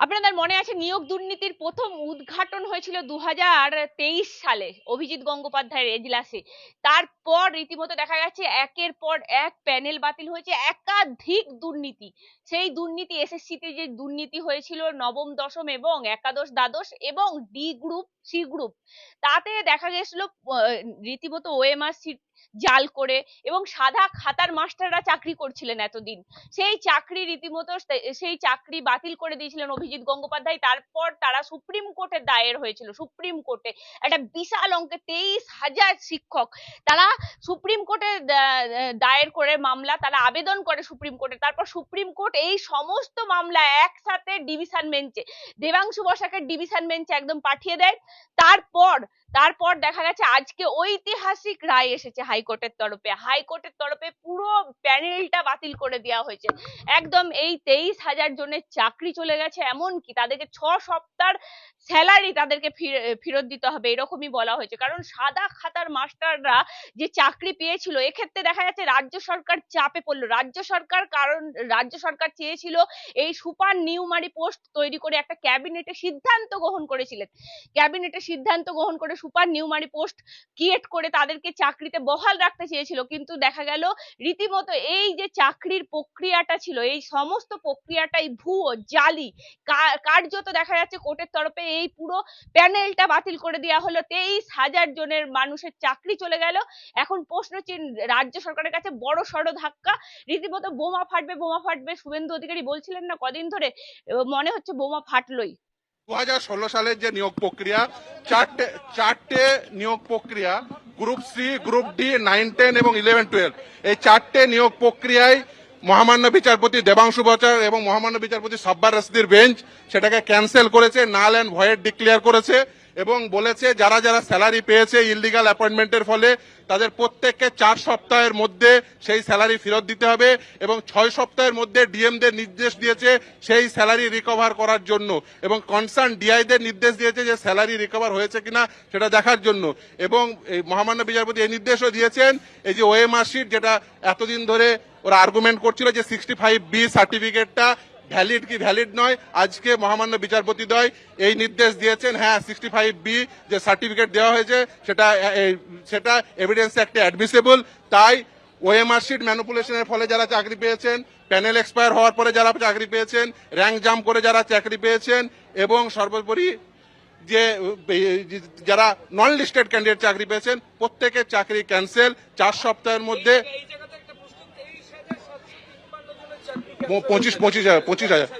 আপনাদের মনে আছে নিয়োগ দুর্নীতির প্রথম উদ্ঘাটন হয়েছিল দু সালে অভিজিৎ গঙ্গোপাধ্যায়ের এজলাসে। তারপর রীতিমতো দেখা গেছে একের পর এক প্যানেল বাতিল হয়েছে, একাধিক দুর্নীতি। সেই দুর্নীতি, এসএসসিতে যে দুর্নীতি হয়েছিল নবম, দশম এবং একাদশ, দ্বাদশ এবং ডি গ্রুপ, সি গ্রুপ, তাতে দেখা গেছিল রীতিমতো ওএমআর সিট জাল করে এবং সাদা খাতার মাস্টাররা চাকরি করছিলেন এতদিন। সেই চাকরি রীতিমতো সেই চাকরি বাতিল করে দিয়েছিলেন অভিজিৎ গঙ্গোপাধ্যায়। তারপর তারা সুপ্রিম কোর্টে দায়ের হয়েছিল, সুপ্রিম কোর্টে। একটা বিশাল অঙ্কের তেইশ হাজার শিক্ষক। তারা সুপ্রিম কোর্টে দায়ের করে মামলা, তারা আবেদন করে সুপ্রিম কোর্টে। তারপর সুপ্রিম কোর্ট এই সমস্ত মামলা একসাথে ডিভিশন বেঞ্চে, দেবাংশু বসাকের ডিভিশন বেঞ্চে একদম পাঠিয়ে দেয়। তারপর তারপর দেখা গেছে আজকে ঐতিহাসিক রায় এসেছে হাইকোর্টের তরফে। হাইকোর্টের তরফে পুরো প্যানেলটা বাতিল করে দেওয়া হয়েছে। একদম এই তেইশ হাজার জনের চাকরি চলে গেছে এমন কি তাদেরকে ছ সপ্তাহ স্যালারি তাদেরকে ফিরে- ফেরত দিতে হবে, এরকমই বলা হয়েছে। কারণ সাদা খাতার মাস্টাররা যে চাকরি পেয়েছিল, এক্ষেত্রে দেখা যাচ্ছে রাজ্য সরকার চাপে পড়ল। রাজ্য সরকার কারণ, রাজ্য সরকার চেয়েছিল এই সুপার নিউমারি পোস্ট তৈরি করে একটা ক্যাবিনেটে সিদ্ধান্ত গ্রহণ করেছিলেন। ক্যাবিনেটে সিদ্ধান্ত গ্রহণ করে সুপার নিউমারি পোস্ট ক্রিয়েট করে তাদেরকে চাকরিতে বহাল রাখতে চেয়েছিল। কিন্তু দেখা গেল রীতিমতো এই যে চাকরির প্রক্রিয়াটা ছিল, এই সমস্ত প্রক্রিয়াটাই ভুয়ো, জালি। কার্যত দেখা যাচ্ছে কোর্টের তরফে এই পুরো প্যানেলটা বাতিল করে দেওয়া হলো। তেইশ হাজার জনের মানুষের চাকরি চলে গেল। এখন প্রশ্ন চিহ্ন রাজ্য সরকারের কাছে বড় সড় ধাক্কা? রীতিমতো বোমা ফাটবে বোমা ফাটবে, শুভেন্দু অধিকারী বলছিলেন না কদিন ধরে মনে হচ্ছে বোমা ফাটলোই। দু হাজার ষোলো সালের যে নিয়োগ প্রক্রিয়া, চারটে চারটে নিয়োগ প্রক্রিয়া group C group D nine ten এবং ইলেভেন টুয়েলভ এই চারটে নিয়োগ প্রক্রিয়ায় মহামান্য বিচারপতি দেবাংশু বচার এবং মহামান্য বিচারপতি সাব্বার রসদির বেঞ্চ সেটাকে ক্যান্সেল করেছে নাল অ্যান্ড ভয়েড ডিক্লেয়ার করেছে। এবং বলেছে যারা যারা স্যালারি পেয়েছে ইললিগাল অ্যাপয়েন্টমেন্টের ফলে তাদের প্রত্যেককে চার সপ্তাহের মধ্যে সেই স্যালারি ফেরত দিতে হবে এবং ছয় সপ্তাহের মধ্যে ডিএমদের নির্দেশ দিয়েছে সেই স্যালারি রিকভার করার জন্য এবং কনসার্ন ডিআইদের নির্দেশ দিয়েছে যে স্যালারি রিকভার হয়েছে কিনা সেটা দেখার জন্য। এবং মহামান্য বিচারপতি এই নির্দেশও দিয়েছেন, এই যে ওএমআর শিট যেটা এতদিন ধরে ওরা আর্গুমেন্ট করছিল যে সিক্সটি ফাইভ বি সার্টিফিকেটটা ভ্যালিড কি ভ্যালিড নয়, আজকে মহামান্য বিচারপতিদ্বয় এই নির্দেশ দিয়েছেন হ্যাঁ সিক্সটি ফাইভ বি যে সার্টিফিকেট দেওয়া হয়েছে, সেটা সেটা এভিডেন্স একটা অ্যাডমিসেবল তাই ওএমআর শিট ম্যানুপুলেশনের ফলে যারা চাকরি পেয়েছেন প্যানেল এক্সপায়ার হওয়ার পরে যারা চাকরি পেয়েছেন র্যাঙ্ক জাম্প করে যারা চাকরি পেয়েছেন, এবং সর্বোপরি যে যারা নন লিস্টেড ক্যান্ডিডেট চাকরি পেয়েছেন, প্রত্যেকের চাকরি ক্যান্সেল চার সপ্তাহের মধ্যে পঁচিশ পঁচিশ হাজার পঁচিশ হাজার।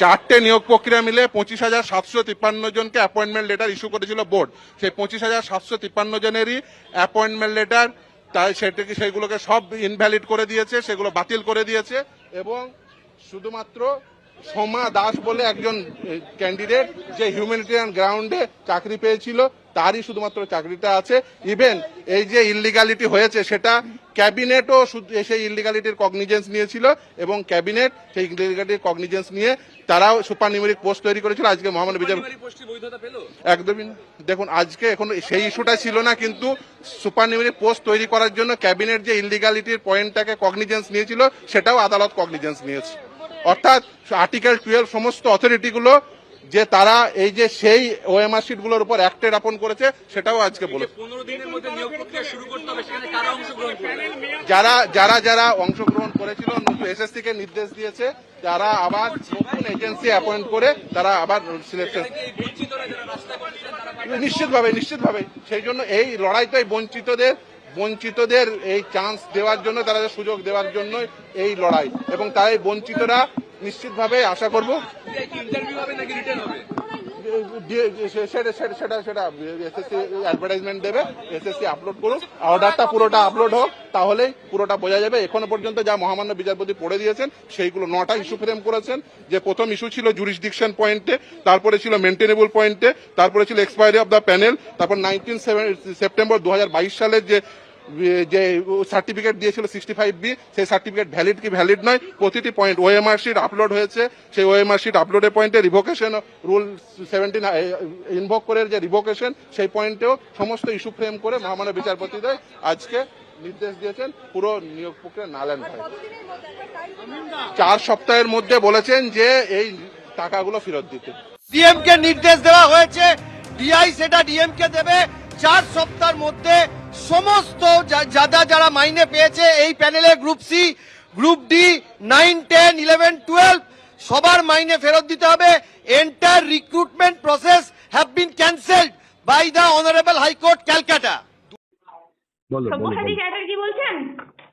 চারটে নিয়োগ প্রক্রিয়া মিলে পঁচিশ হাজার সাতশো তিপ্পান্ন জনকে অ্যাপয়েন্টমেন্ট লেটার ইস্যু করেছিল বোর্ড সেই পঁচিশ হাজার সাতশো তিপ্পান্ন জনেরই অ্যাপয়েন্টমেন্ট লেটার তাই সেটাকে সেগুলোকে সব ইনভ্যালিড করে দিয়েছে, সেগুলো বাতিল করে দিয়েছে এবং শুধুমাত্র সোমা দাস বলে একজন ক্যান্ডিডেট যে হিউম্যানিটেরিয়ান গ্রাউন্ডে চাকরি পেয়েছিল তারই শুধুমাত্র চাকরিটা আছে। ইভেন এই যে ইললিগালিটি হয়েছে সেটা ক্যাবিনেটও সেই ইললিগালিটির কগনিজেন্স নিয়েছিল এবং ক্যাবিনেট সেই ইললিগালিটির কগনিজেন্স নিয়ে তারাও সুপার নিউমেরিক পোস্ট তৈরি করেছিল। আজকে বৈধতা পেল? একদমই দেখুন আজকে এখন সেই ইস্যুটা ছিল না কিন্তু সুপার নিউমেরিক পোস্ট তৈরি করার জন্য ক্যাবিনেট যে ইললিগালিটির পয়েন্টটাকে কগনিজেন্স নিয়েছিল সেটাও আদালত কগনিজেন্স নিয়েছে। অর্থাৎ আর্টিকেল টুয়েলভ সমস্ত অথরিটিগুলো যে তারা এই যে সেই ওএমআর শিটগুলোর উপর অ্যাক্টেড আপন করেছে সেটাও আজকে করবে? যারা যারা যারা অংশগ্রহণ করেছিল এসএসসি কে নির্দেশ দিয়েছে তারা আবার নতুন এজেন্সি অ্যাপয়েন্ট করে তারা আবার সিলেকশন নিশ্চিতভাবে নিশ্চিতভাবে। সেই জন্য এই লড়াইটাই বঞ্চিতদের বঞ্চিতদের এই চান্স দেওয়ার জন্য তারা সুযোগ দেওয়ার জন্য এই লড়াই। এবং তাই বঞ্চিতরা নিশ্চিতভাবে আশা করব সেটা সেটা এসএসসি অ্যাডভার্টাইজমেন্ট দেবে। এসএসসি আপলোড করুক। অর্ডারটা পুরোটা আপলোড হোক তাহলেই পুরোটা বোঝা যাবে। এখনও পর্যন্ত যা মহামান্য বিচারপতি পড়ে দিয়েছেন সেইগুলো নটা ইস্যু ফ্রেম করেছেন। যে প্রথম ইস্যু ছিল জুরিসডিকশন পয়েন্টে তারপরে ছিল মেনটেনেবল পয়েন্টে তারপরে ছিল এক্সপায়ারি অফ দ্য প্যানেল তারপর নাইনটিন সেপ্টেম্বর দু হাজার বাইশ সালের যে যে সার্টিফিকেট দিয়েছিল সিক্সটি ফাইভ বি সেই সার্টিফিকেট ভ্যালিড কি ভ্যালিড নয়, প্রতিটি পয়েন্ট ও ওএমআর শিট আপলোড হয়েছে, সেই ওএমআর শিট আপলোডের পয়েন্টে রিভোকেশন রুল সেভেন্টিন ইনভোক করে যে রিভোকেশন সেই পয়েন্টেও সমস্ত ইস্যু ফ্রেম করে মহামান্য বিচারপতিদের আজকে নির্দেশ দিয়েছেন, পুরো নিয়োগ প্রক্রিয়া নালেন হয় চার সপ্তাহের মধ্যে বলেছেন যে এই টাকাগুলো ফেরত দিতে। ডিএম কে নির্দেশ দেওয়া হয়েছে ডিআই সেটা ডিএম কে দেবে চার সপ্তাহের মধ্যে সমস্ত যারা যারা মাইনে পেয়েছে এই প্যানেলে group C group D nine ten eleven twelve সবার মাইনে ফেরত দিতে হবে। Entire recruitment process have been cancelled by the honourable high court Calcutta. Chatterjee বলছেন?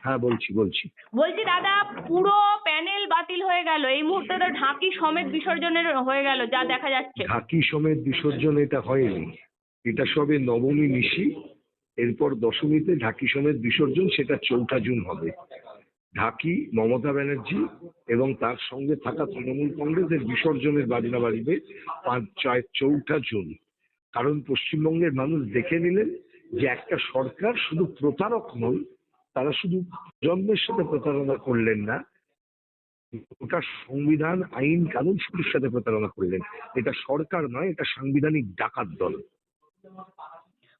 হ্যাঁ বলছি বলছি। বলছি দাদা পুরো প্যানেল বাতিল হয়ে গেল। এই মুহূর্তে তো ঢাকি সমেত বিসর্জনের হয়ে গেল যা দেখা যাচ্ছে। ঢাকি সমেত বিসর্জন এটা হয়নি। এটা সবে নবমী নিশি, এরপর দশমীতে ঢাকি সমেত বিসর্জন, সেটা চৌঠা জুন হবে। ঢাকি মমতা ব্যানার্জি এবং তার সঙ্গে থাকা তৃণমূল কংগ্রেসের বিসর্জনের বাজনা বাজবে পাঁচ, ছয়, চৌঠা জুন। কারণ পশ্চিমবঙ্গের মানুষ দেখে নিলেন যে একটা সরকার শুধু প্রতারক নন তারা শুধু জন্মের সাথে প্রতারণা করলেন না ওটা সংবিধান, আইন, কানুন শুরুর সাথে প্রতারণা করলেন। এটা সরকার নয়, এটা সাংবিধানিক ডাকাত দল।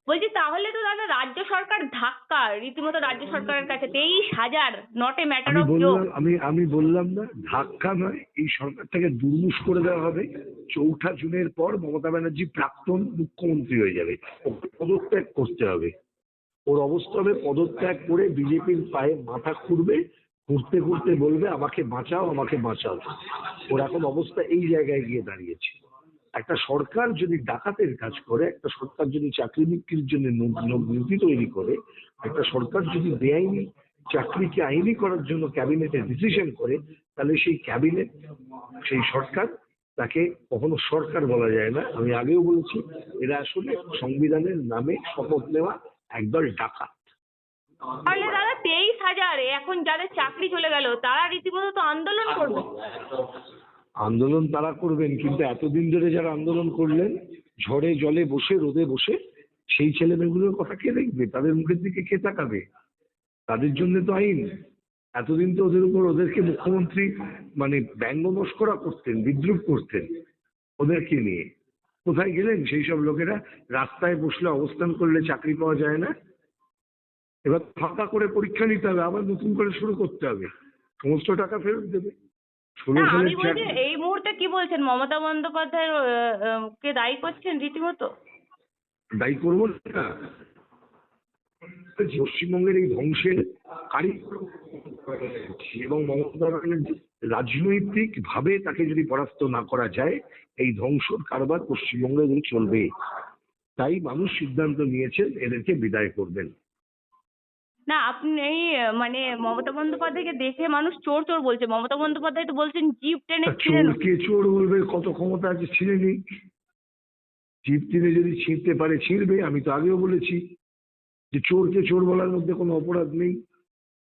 বলছি তাহলে তো দাদা রাজ্য সরকার ধাক্কা রীতিমতো রাজ্য সরকারের কাছে। তেইশ হাজার not a matter of joke আমি আমি বললাম না ধাক্কা নয় এই সরকারটাকে দুর্মুষ করে দেওয়া হবে। চৌঠা জুনের পর মমতা ব্যানার্জি প্রাক্তন মুখ্যমন্ত্রী হয়ে যাবে। ওকে পদত্যাগ করতে হবে। ওর অবস্থা হবে পদত্যাগ করে বিজেপির পায়ে মাথা খুঁড়বে ঘুরতে ঘুরতে বলবে আমাকে বাঁচাও আমাকে বাঁচাও। ওর এখন অবস্থা এই জায়গায় গিয়ে দাঁড়িয়েছে। একটা সরকার যদি ডাকাতের কাজ করে, একটা সরকার যদি চাকরি বিক্রির জন্য নীতি তৈরি করে, একটা সরকার যদি বেআইনি চাকরিকে আইনি করার জন্য ক্যাবিনেটে ডিসিশন করে, তাহলে সেই ক্যাবিনেট, সেই সরকার তাকে কখনো সরকার বলা যায় না। আমি আগেও বলেছি, এরা আসলে সংবিধানের নামে শপথ নেওয়া একদল ডাকাত। তাহলে দাদা তেইশ হাজার, এখন যাদের চাকরি চলে গেল, তারা রীতিমতো তো আন্দোলন করবে। আন্দোলন তারা করবেন, কিন্তু এতদিন ধরে যারা আন্দোলন করলেন, ঝড়ে জলে বসে, রোদে বসে, সেই ছেলে মেয়েগুলোর কথা কে দেখবে? তাদের মুখের দিকে কে তাকাবে? তাদের জন্য তো আইন। এতদিন তো ওদের উপর ওদেরকে মুখ্যমন্ত্রী মানে ব্যঙ্গ মস্করা করতেন, বিদ্রুপ করতেন, ওদেরকে নিয়ে। কোথায় গেলেন সেই সব লোকেরা? রাস্তায় বসলে অবস্থান করলে চাকরি পাওয়া যায় না। এবার ফাঁকা করে পরীক্ষা নিতে হবে, আবার নতুন করে শুরু করতে হবে। সমস্ত টাকা ফেরত দেবে। না আমি বলছি এই মুহূর্তে কি বলছেন? মমতা বন্দ্যোপাধ্যায় কে দায়ী করছেন রীতিমতো? দায়ী করব না। পশ্চিমবঙ্গের এই ধ্বংসের কারিগর এবং মমতা ব্যানার্জি রাজনৈতিক ভাবে তাকে যদি পরাস্ত না করা যায় এই ধ্বংসর কারবার পশ্চিমবঙ্গে চলবে। তাই মানুষ সিদ্ধান্ত নিয়েছেন এদেরকে বিদায় করবেন। না আপনি এই মানে মমতা বন্দ্যোপাধ্যায়কে দেখে মানুষ চোর চোর বলছে। মমতা বন্দ্যোপাধ্যায় তো বলছেন জিপ টেনে ছিঁড়ে। কে চোর বলবে? কত ক্ষমতা আছে ছিঁড়ে নিক জিপ টিনে যদি ছিঁড়তে পারে ছিঁড়বে। আমি তো আগেও বলেছি যে চোরকে চোর বলার মধ্যে কোনো অপরাধ নেই।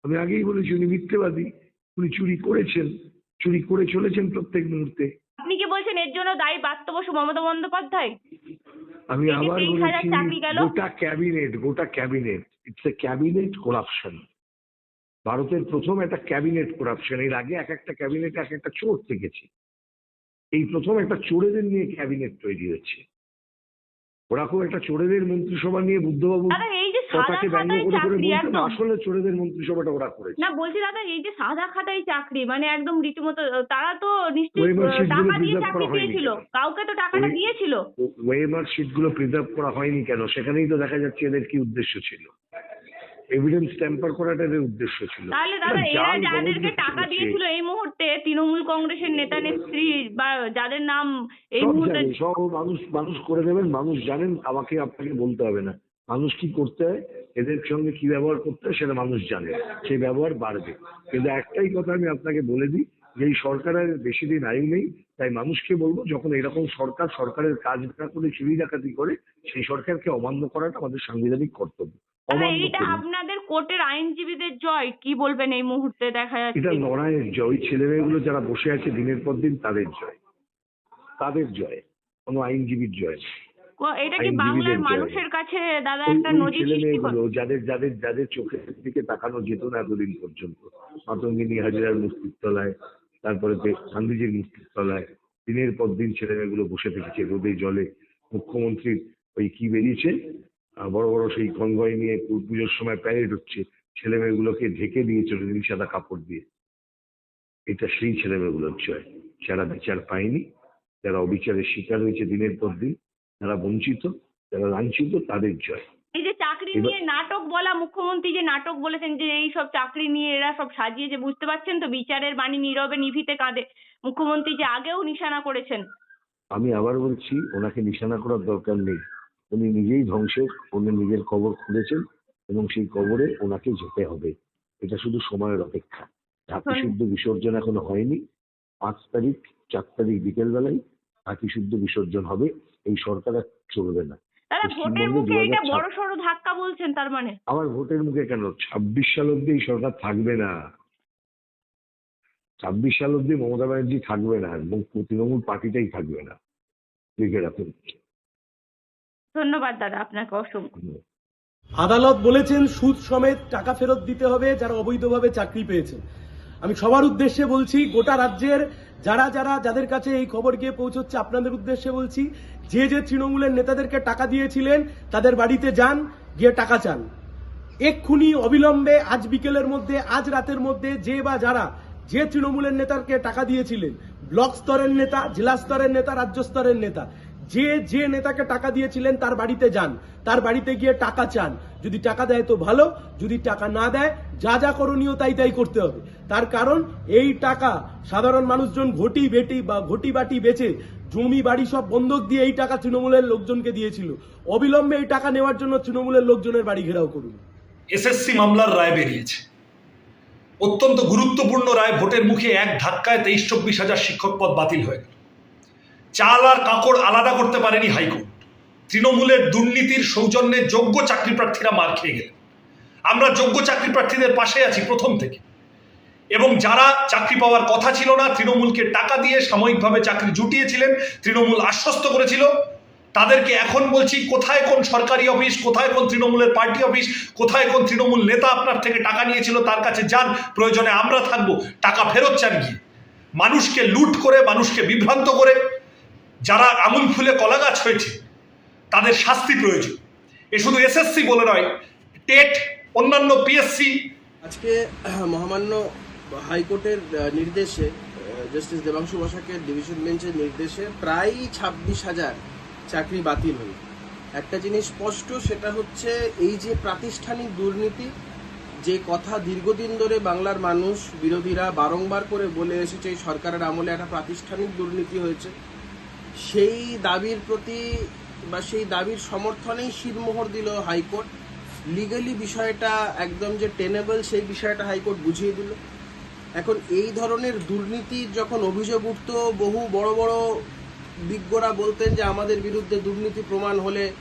আমি আগেই বলেছি উনি মিথ্যেবাদী। উনি চুরি করেছেন। চুরি করে চলেছেন প্রত্যেক মুহূর্তে। আপনি কি বলছেন এর জন্য দায়ী প্রাপ্ত বসু মমতা বন্দ্যোপাধ্যায়? আমি আবার 23,000 বলেছি গোটা ক্যাবিনেট গোটা cabinet. It's a cabinet corruption ভারতের প্রথম একটা ক্যাবিনেট করাপশন এর আগে এক একটা ক্যাবিনেট এক একটা চোর থেকেছে। এই প্রথম একটা চোরেদের নিয়ে ক্যাবিনেট তৈরি হয়েছে। ওরা খুব একটা চোরেদের মন্ত্রিসভা নিয়ে বুদ্ধবাবু এই যে সাদা খাতায় করে করে চাকরি একদম। আসলে চোরেদের মন্ত্রিসভাটা ওরা করেছে। না বলছি দাদা এই যে সাদা খাতায় চাকরি মানে একদম রীতিমতো তারা তো নিশ্চয়ই ওই আহ, sheet গুলো টাকা দিয়ে চাকরি দিয়েছিল কাউকে তো টাকাটা দিয়েছিল। ওয়েমার শিটগুলো প্রিজার্ভ করা হয়নি কেন? সেখানেই তো দেখা যাচ্ছে এদের কি উদ্দেশ্য ছিল। এভিডেন্স ট্যাম্পার করাটা এদের উদ্দেশ্য ছিল। তাহলে দাদা এরা যাদেরকে টাকা দিয়েছিল এই মুহূর্তে তৃণমূল কংগ্রেসের নেতা নেত্রী বা যাদের নাম এই মুহূর্তে সব মানুষ মানুষ করে দেবেন মানুষ জানেন আমাকে আপনাকে বলতে হবে না। মানুষ কি করতে হয় এদের সঙ্গে কি ব্যবহার করতে হয় সেটা মানুষ জানে সেই ব্যবহার বাড়বে। কিন্তু একটাই কথা আমি আপনাকে বলে দিই যে এই সরকারের বেশি দিন আয়ু নেই তাই মানুষকে বলব যখন এরকম সরকার সরকারের কাজ না করে চুরি ডাকাতি করে সেই সরকারকে অমান্য করাটা আমাদের সাংবিধানিক কর্তব্য। এইটা আপনাদের কোর্টের আইনজীবীদের জয় কি বলবেন এই মুহূর্তে দেখা এটা লড়াইয়ের জয় ছেলেমেয়েগুলো যারা বসে আছে দিনের পর দিন তাদের জয়। তাদের জয় কোনো আইনজীবীর জয় এটা কি বাংলার মানুষের কাছে দাদা একটা নজির সৃষ্টি করে যাদের যাদের যাদের চোখের দিকে তাকানো যেত না এতদিন পর্যন্ত। মাতঙ্গিনী হাজিরার মুক্তির তলায় তারপরে বে- গান্ধীজির মুক্তির তলায় দিনের পর দিন ছেলে মেয়েগুলো বসে থেকেছে রোদে জলে। মুখ্যমন্ত্রীর ওই কি বেরিয়েছে? বড় বড় সেই কনভয় নিয়ে পুজোর সময় প্যারেড হচ্ছে। ছেলে মেয়েগুলোকে ঢেকে দিয়েছিল নীল সাদা কাপড় দিয়ে। এটা সেই ছেলে মেয়েগুলোর জয়। যারা বিচার পায়নি যারা অবিচারের শিকার হয়েছে দিনের পর দিন যারা বঞ্চিত যারা লাঞ্ছিত তাদের জয়। এই যে চাকরি নিয়ে নাটক বলা মুখ্যমন্ত্রী যে নাটক বলেছেন যে এই সব চাকরি নিয়ে এরা সব সাজিয়েছে বুঝতে পারছেন তো? বিচারের বাণী নীরবে নিভিতে কাঁদে। মুখ্যমন্ত্রী যে আগেও নিশানা করেছেন। আমি আবার বলছি ওনাকে নিশানা করার দরকার নেই। উনি নিজেই ধ্বংসের উনি নিজের কবর খুঁড়েছেন এবং সেই কবরে ওনাকে যেতে হবে। এটা শুধু সময়ের অপেক্ষা। ঢাকি শুদ্ধ বিসর্জন এখনও হয়নি। পাঁচ তারিখ চার তারিখ বিকেল বেলায় ঢাকি শুদ্ধ বিসর্জন হবে। এই সরকার আর চলবে না। ভোটের মুখে এটা বড় সড়ো ধাক্কা বলছেন তার মানে? আবার ভোটের মুখে কেন? ছাব্বিশ সাল অব্দি এই সরকার থাকবে না। ছাব্বিশ সাল অব্দি মমতা ব্যানার্জি থাকবে না এবং তৃণমূল পার্টিটাই থাকবে না। লিখে রাখুন। ধন্যবাদ দাদা আপনাকে অসংখ্য। আদালত বলেছেন সুদ সমেত টাকা ফেরত দিতে হবে যারা অবৈধভাবে চাকরি পেয়েছেন। আমি সবার উদ্দেশ্যে বলছি, গোটা রাজ্যের যারা যারা যাদের কাছে এই খবর গিয়ে পৌঁছচ্ছে, আপনাদের উদ্দেশ্যে বলছি, যে যে তৃণমূলের নেতাদেরকে টাকা দিয়েছিলেন, তাদের বাড়িতে যান, গিয়ে টাকা চান। এক্ষুনি অবিলম্বে আজ বিকেলের মধ্যে, আজ রাতের মধ্যে যে বা যারা, যে তৃণমূলের নেতাকে টাকা দিয়েছিলেন, ব্লক স্তরের নেতা, জেলা স্তরের নেতা, রাজ্য স্তরের নেতা যে যে নেতাকে টাকা দিয়েছিলেন তার বাড়িতে যান, তার বাড়িতে গিয়ে টাকা চান। যদি টাকা দেয় তো ভালো, যদি টাকা না দেয়, যা যা করণীয় তাই তাই করতে হবে। তার কারণ, এই টাকা সাধারণ মানুষজন ঘটি বেটি বা ঘটি বাটি বেচে জমি, বাড়ি সব বন্ধক দিয়ে এই টাকা তৃণমূলের লোকজনকে দিয়েছিল। অবিলম্বে এই টাকা নেওয়ার জন্য তৃণমূলের লোকজনের বাড়ি ঘেরাও করুন। এসএসসি মামলার রায় বেরিয়েছে। অত্যন্ত গুরুত্বপূর্ণ রায় ভোটের মুখে এক ধাক্কায় তেইশ, চব্বিশ হাজার শিক্ষক পদ বাতিল হয়ে গেল। চাল আর কাকড় আলাদা করতে পারেনি হাইকোর্ট। তৃণমূলের দুর্নীতির সৌজন্যে যোগ্য চাকরি প্রার্থীরা মার খেয়ে গেলেন। আমরা যোগ্য চাকরি প্রার্থীদের পাশে আছি প্রথম থেকে। এবং যারা চাকরি পাওয়ার কথা ছিল না, তৃণমূলকে টাকা দিয়ে সাময়িকভাবে চাকরি জুটিয়েছিলেন, তৃণমূল আশ্বস্ত করেছিল। তাদেরকে এখন বলছি, কোথায় কোন সরকারি অফিস, কোথায় কোন তৃণমূলের পার্টি অফিস, কোথায় কোন তৃণমূল নেতা আপনার থেকে টাকা নিয়েছিল, তার কাছে যান, প্রয়োজনে আমরা থাকব, টাকা ফেরত চান গিয়ে। মানুষকে লুট করে, মানুষকে বিভ্রান্ত করে যারা আমুল ফুলে কলা গাছ হয়েছে, তাদের শাস্তি প্রয়োজন। এ শুধু এসএসসি বলে নয়, টেট, অন্যান্য পিএসসি। আজকে মহামান্য হাইকোর্টের নির্দেশে জাস্টিস দেবাংশু বসাকের ডিভিশন বেঞ্চের নির্দেশে প্রায় ছাব্বিশ হাজার চাকরি বাতিল হল। একটা জিনিস স্পষ্ট, সেটা হচ্ছে এই যে প্রাতিষ্ঠানিক দুর্নীতি, যে কথা দীর্ঘদিন ধরে বাংলার মানুষ বিরোধীরা বারংবার করে বলে এসেছে, এই সরকারের আমলে একটা প্রাতিষ্ঠানিক দুর্নীতি হয়েছে। সেই দাবির প্রতি বা সেই দাবির সমর্থনেই শিরমোহর দিল হাইকোর্ট। লিগালি বিষয়টা একদম যে টেনেবল সেই বিষয়টা হাইকোর্ট বুঝিয়ে দিল। এখন এই ধরনের দুর্নীতির যখন অভিযোগ উঠত, বহু বড় বড় বিজ্ঞরা বলতেন যে আমাদের বিরুদ্ধে দুর্নীতি প্রমাণ হলে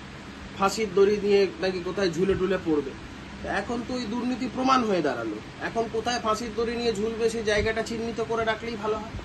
ফাঁসির দড়ি নিয়ে নাকি কোথায় ঝুলে টুলে পড়বে। এখন তো ওই দুর্নীতি প্রমাণ হয়ে দাঁড়াল। এখন কোথায় ফাঁসির দড়ি নিয়ে ঝুলবে সেই জায়গাটা চিহ্নিত করে রাখলেই ভালো হয়।